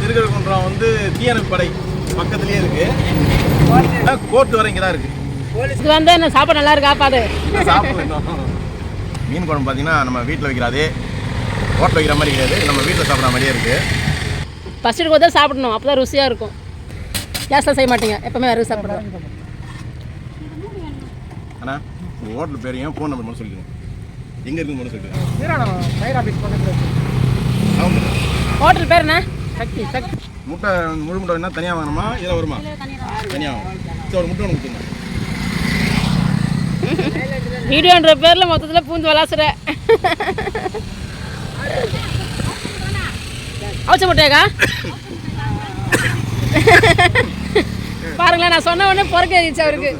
திருக்கழுக்குன்றம் வந்து தீயணைப்பு படை பக்கத்துலேயே இருக்கு. கோர்ட் வரை இங்கே தான் இருக்கு. இது வந்து என்ன சாப்பாடு நல்லா இருக்கா பாரு இன்னும். மீன் குழம்பு பார்த்தீங்கன்னா நம்ம வீட்டில் வைக்கிற அதே ஹோட்டல் வைக்கிற மாதிரி கிடையாது. நம்ம வீட்டில் சாப்பிட்ற மாதிரியே இருக்கு. ஃபஸ்ட்டு எடுக்கும் தான் சாப்பிடணும். அப்போ தான் ருசியாக இருக்கும். கேஸில் செய்ய மாட்டீங்க. எப்பவுமே வெறும் சாப்பிடுறோம் அண்ணா உங்கள் ஹோட்டல் பேரையும் ஃபோன் நம்பர் மட்டும் சொல்லிடுங்க. எங்கே இருக்குன்னு மட்டும் சொல்லிடுங்க. ஹோட்டல் பேர் என்ன? முட்டை முழு முட்டை வேணா தனியாக வாங்கணுமா? இதில் வருமா? தனியாக சரி ஒரு முட்டை ஒன்று கொடுத்துருங்க. வீடியோன்ற பேரில் மொத்தத்தில் பூந்து விளாசுற. அவச்ச முட்டையாக்கா? பாருங்களேன் நான் சொன்ன உடனே பிறக்க அவருக்கு.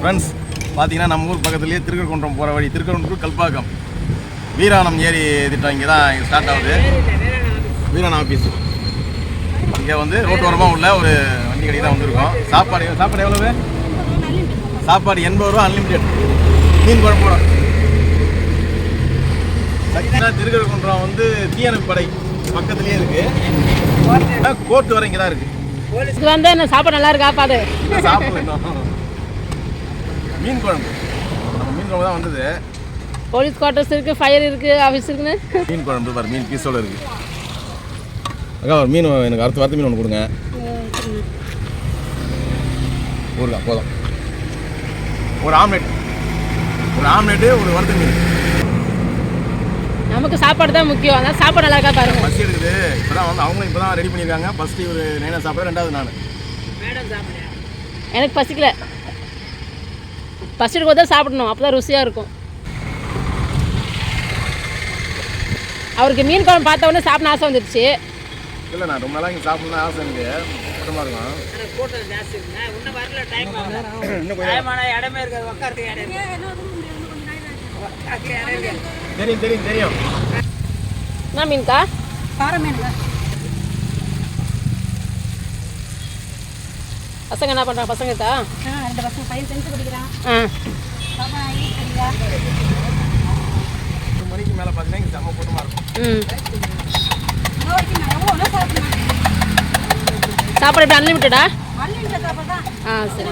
ஃப்ரெண்ட்ஸ் பார்த்தீங்கன்னா நம்ம ஊர் பக்கத்துலேயே திருக்கழுக்குன்றம் போகிற வழி. திருக்கழுக்குன்றம் கல்பாக்கம். வீராணம் ஏரி திட்டம் இங்கே தான் ஸ்டார்ட் ஆகுது. வீராணம் ஆஃபீஸ் இங்கே வந்து ரோட்டோரமாக உள்ள ஒரு வண்டி கடைக்கு தான் வந்திருக்கோம். சாப்பாடு சாப்பாடு எவ்வளவு? சாப்பாடு எண்பது ரூபா அன்லிமிட்டெட் மீன் குழம்பு திருக்கழுக்குன்றம் வந்து தீயணைப்பு படை பக்கத்துலேயே இருக்கு. கோர்ட் வரை இங்கே தான் இருக்கு. இது வந்து என்ன சாப்பாடு நல்லா இருக்கா இன்னும்? மீன் குழம்பு. மீன் குழம்பு தான் வந்தது. போலீஸ் குவார்ட்டர்ஸ் இருக்குது ஃபயர் இருக்குது ஆஃபீஸ் இருக்குன்னு. மீன் குழம்பு பாரு மீன் பீஸோட இருக்கு. அக்கா ஒரு மீன் எனக்கு அடுத்த வாரத்து மீன் ஒன்று கொடுங்க. ஊருக்கா போதும். ஒரு ஆம்லெட். ஒரு ஆம்லெட்டு ஒரு வறுத்த மீன். நமக்கு சாப்பாடு தான் முக்கியம். அதான் சாப்பாடு நல்லா இருக்கா பாருங்க. பசி எடுக்குது. இப்போ தான் வந்து அவங்களும் இப்போ தான் ரெடி பண்ணியிருக்காங்க. ஃபஸ்ட்டு ஒரு நைனா சாப்பிட ரெண்டாவது நான். எனக்கு பசிக்கல. பசி எடுக்கும் தான் சாப்பிடணும். அப்போ தான் ருசியாக இருக்கும். அவருக்கு மீன் குழம்பு பார்த்த உடனே சாப்பிட ஆசை வந்துடுச்சு இல்லை நான் ரொம்ப நாளாக இங்கே சாப்பிடணும்னு ஆசை எனக்கு. கூட்டமாக இருக்கும். இன்னும் கொஞ்சம் தெரியும் தெரியும் தெரியும். என்ன மீன்க்கா பசங்க என்ன பண்ணுறாங்க பசங்க இருக்கா? ரெண்டு பசங்க பையன் டென்த்து படிக்கிறான். ஒரு மணிக்கு மேலே பார்த்தீங்கன்னா இங்கே செம்ம கூட்டமாக இருக்கும். சாப்பாடு அன்லிமிட்டடா அன்லிமிட்டட் சாப்பாடு தான். ஆ சரி.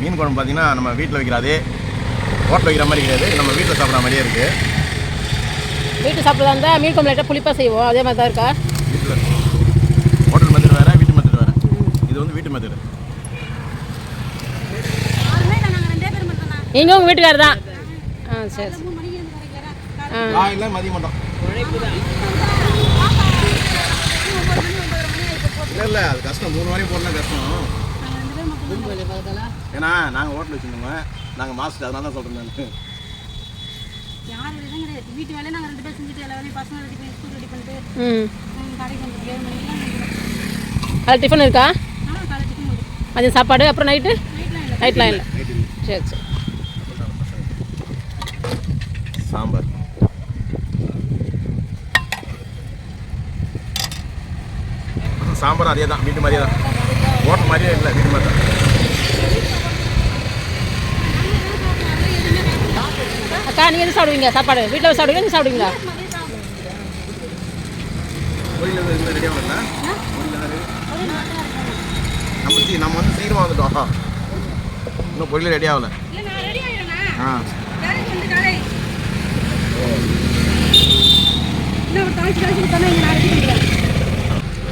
மீன் குழம்பு பார்த்தீங்கன்னா நம்ம வீட்டில் வைக்கிற அதே ஹோட்டல் வைக்கிற மாதிரி கிடையாது. நம்ம வீட்டில் சாப்பிட்ற மாதிரியே இருக்குது வீட்டு சாப்பிட்றதா இருந்தால் மீன் குழம்பு லைட்டாக புளிப்பாக செய்வோம். அதே மாதிரி தான் இருக்கா? வீட்டில். ஹோட்டல் மெத்தட் வேறு வீட்டு மெத்தட் வேறு. இது வந்து வீட்டு மெத்தட். நீங்கள் உங்கள் வீட்டுக்காரர் தான். ஆ சரி ஆ மதிய மாட்டோம். இல்லை இல்லை அது கஷ்டம். மூணு வரையும் போடலாம் கஷ்டம். ஏன்னா நாங்கள் ஹோட்டல் வச்சுருந்தோங்க நாங்கள் மாஸ்டர் அதனால தான் சொல்கிறேன் நான். யார் கிடையாது. வீட்டு வேலையை நாங்கள் ரெண்டு பேர் செஞ்சுட்டு எல்லா வேலையும் பசங்க ரெடி பண்ணி ஸ்கூல் ரெடி பண்ணிட்டு கடைக்கு வந்து ஏழு அதில் டிஃபன் இருக்கா? மதியம் சாப்பாடு அப்புறம் நைட்டு நைட்லாம் இல்லை. சரி சரி. சாம்பார். சாம்பார் அதே தான் வீட்டு மாதிரியே தான் ஹோட்டல் மாதிரியே இல்லை வீட்டு மாதிரி தான் அக்கா நீங்கள் எது சாப்பிடுவீங்க? சாப்பாடு. வீட்டில் சாப்பிடுவீங்க நீங்கள் சாப்பிடுவீங்களா? நம்ம சீ நம்ம வந்து சீக்கிரமாக வந்துட்டோம் இன்னும் பொரியல் ரெடி ஆகல. ஆ. வேலைக்கு வந்து காலை இன்னும் ஒரு தாழ்ச்சி தாழ்ச்சி தானே இங்கே நான் ரெடி பண்ணிக்கிறேன்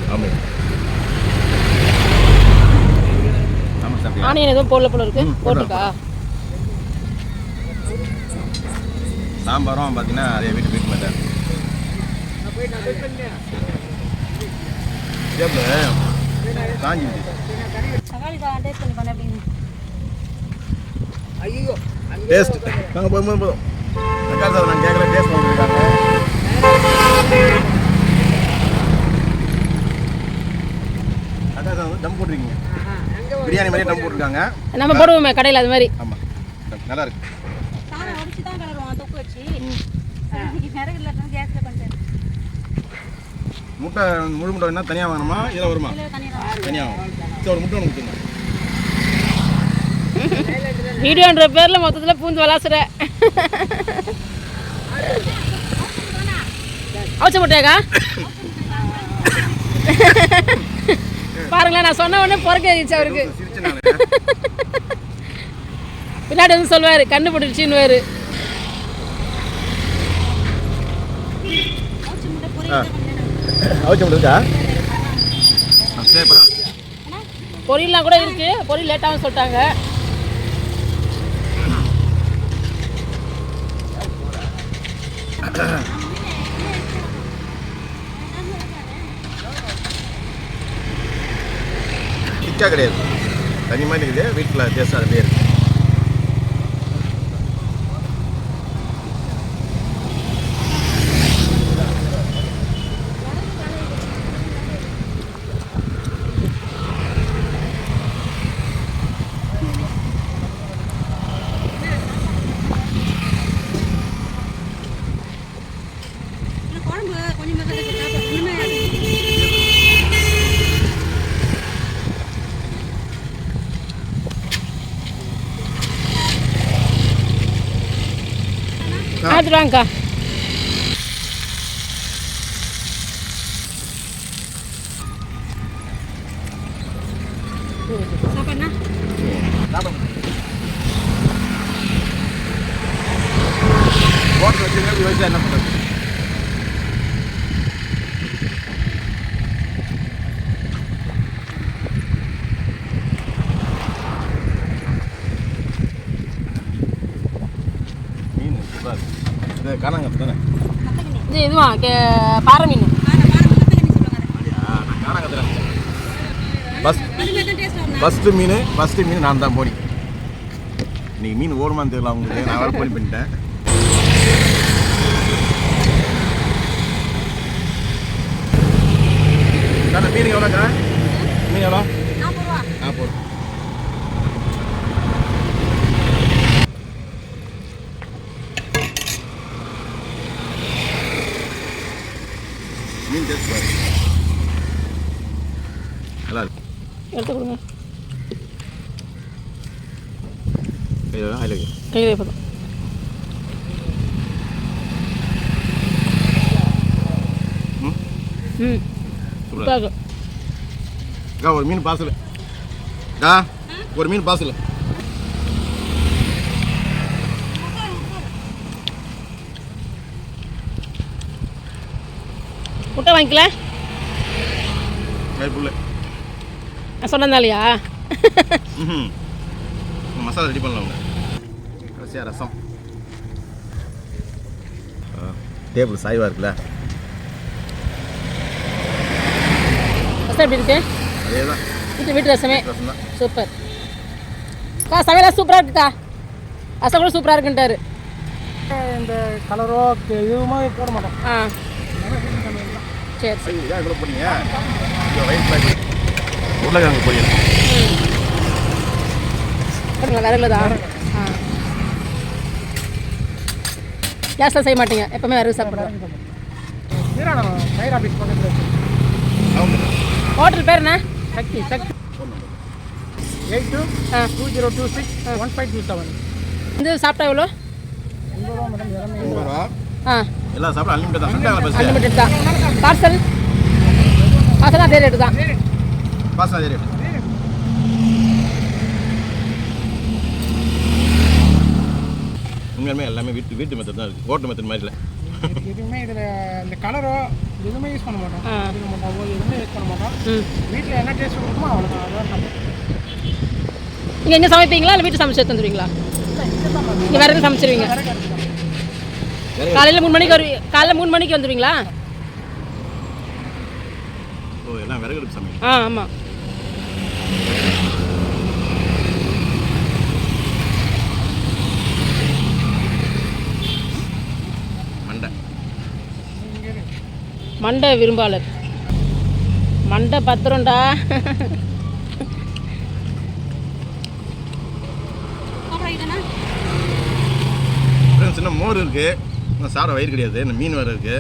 ஆமாம் ஆமாம் சாப்பிட்டியா ஆனியன் எதுவும் போடல போல இருக்கு. ம், போட்டிருக்கா? சாம்பாரும் பார்த்தீங்கன்னா அதே வீட்டு வீட்டு மாதிரி காஞ்சி டேஸ்ட். நாங்கள் போகும்போது போதும் தக்காளி சாதம் நான் கேட்கல டேஸ்ட் பண்ணிருக்காங்க தக்காளி சாதம் வந்து தம் போட்டிருக்கீங்க. பிரியாணி மாதிரியே தம் போட்டிருக்காங்க. நம்ம போடுவோமே கடையில் அது மாதிரி. ஆமாம் நல்லா இருக்கு. முட்டை முழு முட்டை வேணா தனியாக வாங்கணுமா? இதில் வருமா? தனியாக சரி ஒரு முட்டை ஒன்று கொடுத்துருங்க. வீடியோன்ற பேரில் மொத்தத்தில் பூந்து விளாசுற. அவுச்ச முட்டையாக்கா? பாருங்களேன் நான் சொன்ன உடனே பிறக்க ஏறிச்சு அவருக்கு. பின்னாடி வந்து சொல்லுவார் கண்ணு போட்டுருச்சுன்னு பொரியல்லாம் கூட இருக்கு பொரியல் லேட்டாகவும் சொல்லிட்டாங்க. திக்காக கிடையாது. தனி மாதிரி இருக்குது வீட்டில் பேசாத பேர் இருக்குது రంగా వాటర్ వచ్చింది వ్యవసాయం காணாங்கத்து தானே இது இதுவா பாறை மீன்? ஃபஸ்ட்டு மீன் ஃபஸ்ட்டு மீன் நான் தான் போனி. இன்னைக்கு மீன் ஓடுமான்னு தெரியல அவங்களுக்கு. நான் வேறு போனி பண்ணிட்டேன். மீன் எவ்வளோக்கா? மீன் எவ்வளோ நாற்பது ரூபா ஆ போதும் மீன் டேஸ்ட் பாரு நல்லா இருக்கு எடுத்து கொடுங்க. ஐயோ அதில் கையில் போதும் ம்? ஒரு மீன் அக்கா ஒரு மீன் பார்சல் முட்டை வாங்கிக்கல? புல்லு நான் சொன்னதாலையா? மசாலா ரெடி பண்ணலாம் கடைசியாக ரசம். டேபிள் சாய்வாக இருக்குல்ல? ஃபஸ்ட்டு எப்படி இருக்கு? அதே தான் வீட்டு வீட்டு ரசமே ரசம் சூப்பர். அக்கா சமையலாம் சூப்பராக இருக்குக்கா? ரசம் கூட சூப்பராக இருக்குன்ட்டாரு. இந்த கலரோ எதுவுமே போட மாட்டோம். ஆ. சரி இதான் இவ்வளோ போனீங்க? உருளைக்கிழங்கு பொரியல். ஆ. கேஸில் செய்ய மாட்டீங்க? எப்பவுமே இருக்கு. அவங்க. ஹோட்டல் பேர் என்ன? Sakthi Sakthi. Eight two ah. Two zero two six one five two seven இது சாப்பிட்டா எவ்வளோ? ஆ. எல்லாம் சாப்பிட அன்லிமிட்டட் தான். அன்லிமிட்டட் தான். பார்சல். பார்சல் அதே ரேட்டு தான். பாஸ் அதே ரேட் உண்மையாலுமே எல்லாமே வீட்டு வீட்டு மெத்தட் தான் இருக்குது ஹோட்டல் மெத்தட் மாதிரி இல்லை. எதுவுமே இதில் இந்த கலரோ எதுவுமே யூஸ் பண்ண மாட்டோம். இது மாட்டோம் எதுவுமே யூஸ் பண்ண மாட்டோம். வீட்டில் என்ன டேஸ்ட் கொடுக்குமோ அவ்வளோதான் அதான் நம்ம நீங்கள் எங்கே சமைப்பீங்களா? இல்லை வீட்டு சமைச்சு தந்துடுவீங்களா இங்கே விறகு சமைச்சிருவீங்க? காலையில் மூணு மணிக்கு வருவீங்க காலைல மூணு மணிக்கு வந்துடுவீங்களா ஆ ஆமாம் மண்டை. விரும்பாளர். மண்டை பத்திரம்டா. சின்ன மோர் இருக்கு. சாப்பிட வயிறு கிடையாது. இன்னும் மீன் வேறு இருக்குது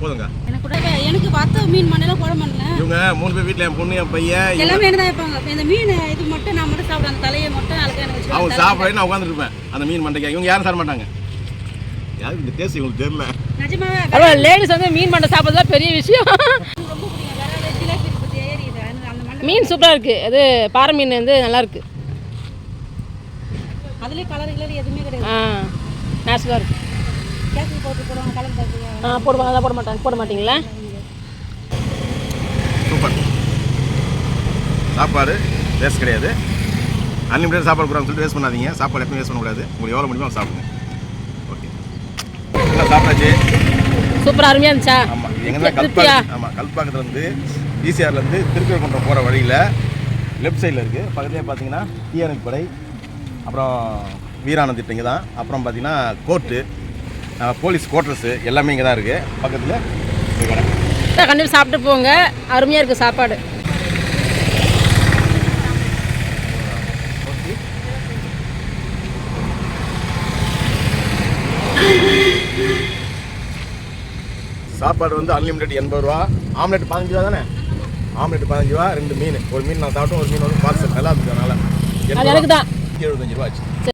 போதுங்க எனக்கு கூட எனக்கு வத்த மீன் மண்ணெல்லாம் போட மாட்டேன் இவங்க மூணு பேர் வீட்டில் என் பொண்ணு என் பையன் எல்லாமே என்ன தான் வைப்பாங்க இந்த மீன் இது மட்டும் நான் மட்டும் சாப்பிடுவேன். அந்த தலையை மட்டும் அதுக்கு எனக்கு வச்சு அவங்க சாப்பிட நான் உட்காந்துருப்பேன் அந்த மீன் மண்டைக்கு இவங்க யாரும் சாப்பிட மாட்டாங்க. யாருக்கு இந்த டேஸ்ட் இவங்களுக்கு தெரியல. நிஜமாவே லேடிஸ் வந்து மீன் மண்டை சாப்பிட்றதுலாம் பெரிய விஷயம். மீன் சூப்பராக இருக்குது அது பாறை மீன் வந்து நல்லா இருக்கு. அதுலயே கலர் கிளர் எதுவுமே கிடையாது. ஆ நேச்சுரலாக இருக்குது ஆ போடுவாங்க அதான் போட மாட்டாங்க. போட மாட்டீங்களா? சூப்பர். சாப்பாடு வேஸ்ட் கிடையாது. அன்லிமிட்டட் சாப்பாடு கொடுறாங்க சொல்லிட்டு வேஸ்ட் பண்ணாதீங்க. சாப்பாடு எப்பவும் வேஸ்ட் பண்ணக்கூடாது. உங்களுக்கு எவ்வளோ முடியுமோ சாப்பிடுங்க. ஓகே சாப்பிட்டாச்சு. சூப்பராக அருமையாக இருந்துச்சா? ஆமாம் இது எங்கன்னா? கல்பாக்கம் ஆமாம் கல்பாக்கத்துலேருந்து ஈசிஆர்லேருந்து திருக்கழுக்குன்றம் போகிற வழியில் லெஃப்ட் சைடில் இருக்குது பக்கத்துலேயே பார்த்தீங்கன்னா தீயணைப்பு படை அப்புறம் இங்கே தான். அப்புறம் பார்த்தீங்கன்னா கோர்ட்டு. போலீஸ் குவார்ட்டர்ஸு எல்லாமே இங்கே தான் இருக்குது பக்கத்தில் கண்டிப்பாக சாப்பிட்டு போங்க. அருமையாக இருக்குது சாப்பாடு. சாப்பாடு வந்து அன்லிமிட்டட் எண்பது ரூபா. ஆம்லெட் பதினஞ்சு ரூபா தானே? ஆம்லெட் பதினஞ்சு ரூபா ரெண்டு மீன். ஒரு மீன் நான் சாப்பிட்டோம் ஒரு மீன் வந்து பார்சல் நல்லா இருந்துச்சு அதனால் அது எனக்கு தான். எழுபத்தஞ்சு ரூபா ஆச்சு.